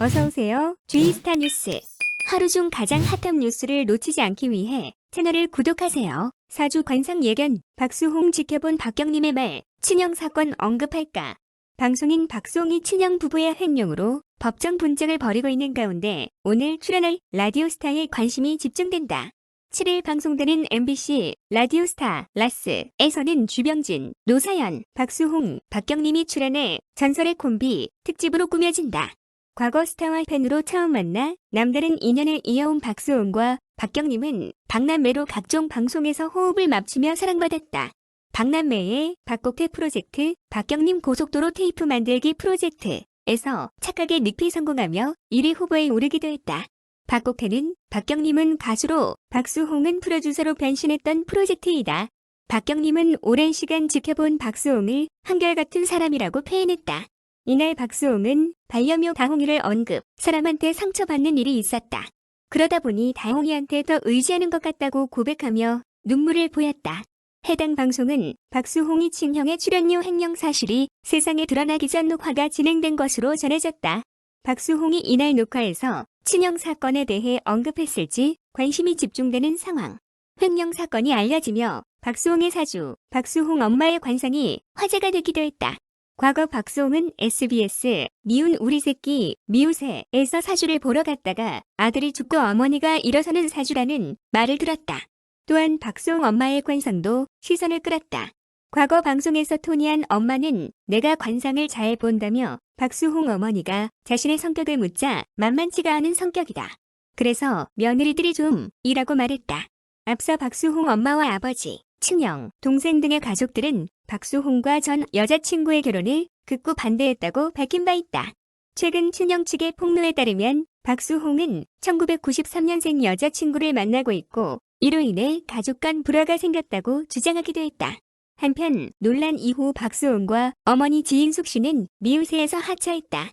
어서오세요. 주이스타 뉴스. 하루 중 가장 핫한 뉴스를 놓치지 않기 위해 채널을 구독하세요. 사주 관상 예견, 박수홍 지켜본 박경님의 말, 친형 사건 언급할까? 방송인 박수홍이 친형 부부의 횡령으로 법정 분쟁을 벌이고 있는 가운데 오늘 출연할 라디오스타에 관심이 집중된다. 7일 방송되는 MBC 라디오스타 라스에서는 주병진, 노사연, 박수홍, 박경림이 출연해 전설의 콤비 특집으로 꾸며진다. 과거 스타와 팬으로 처음 만나 남다른 인연을 이어온 박수홍과 박경림은 박남매로 각종 방송에서 호흡을 맞추며 사랑받았다. 박남매의 박곡태 프로젝트, 박경림 고속도로 테이프 만들기 프로젝트에서 착하게 늑피 성공하며 1위 후보에 오르기도 했다. 박곡태는 박경림은 가수로, 박수홍은 프로듀서로 변신했던 프로젝트이다. 박경림은 오랜 시간 지켜본 박수홍을 한결같은 사람이라고 표현했다. 이날 박수홍은 반려묘 다홍이를 언급, 사람한테 상처받는 일이 있었다. 그러다 보니 다홍이한테 더 의지하는 것 같다고 고백하며 눈물을 보였다. 해당 방송은 박수홍이 친형의 출연료 횡령 사실이 세상에 드러나기 전 녹화가 진행된 것으로 전해졌다. 박수홍이 이날 녹화에서 친형 사건에 대해 언급했을지 관심이 집중되는 상황. 횡령 사건이 알려지며 박수홍의 사주, 박수홍 엄마의 관상이 화제가 되기도 했다. 과거 박수홍은 SBS 미운 우리 새끼 미우새에서 사주를 보러 갔다가 아들이 죽고 어머니가 일어서는 사주라는 말을 들었다. 또한 박수홍 엄마의 관상도 시선을 끌었다. 과거 방송에서 토니한 엄마는 내가 관상을 잘 본다며 박수홍 어머니가 자신의 성격을 묻자 만만치가 않은 성격이다. 그래서 며느리들이 좀 이라고 말했다. 앞서 박수홍 엄마와 아버지, 친형, 동생 등의 가족들은 박수홍과 전 여자친구의 결혼을 극구 반대했다고 밝힌 바 있다. 최근 친형 측의 폭로에 따르면 박수홍은 1993년생 여자친구를 만나고 있고 이로 인해 가족 간 불화가 생겼다고 주장하기도 했다. 한편 논란 이후 박수홍과 어머니 지인숙 씨는 미우새에서 하차했다.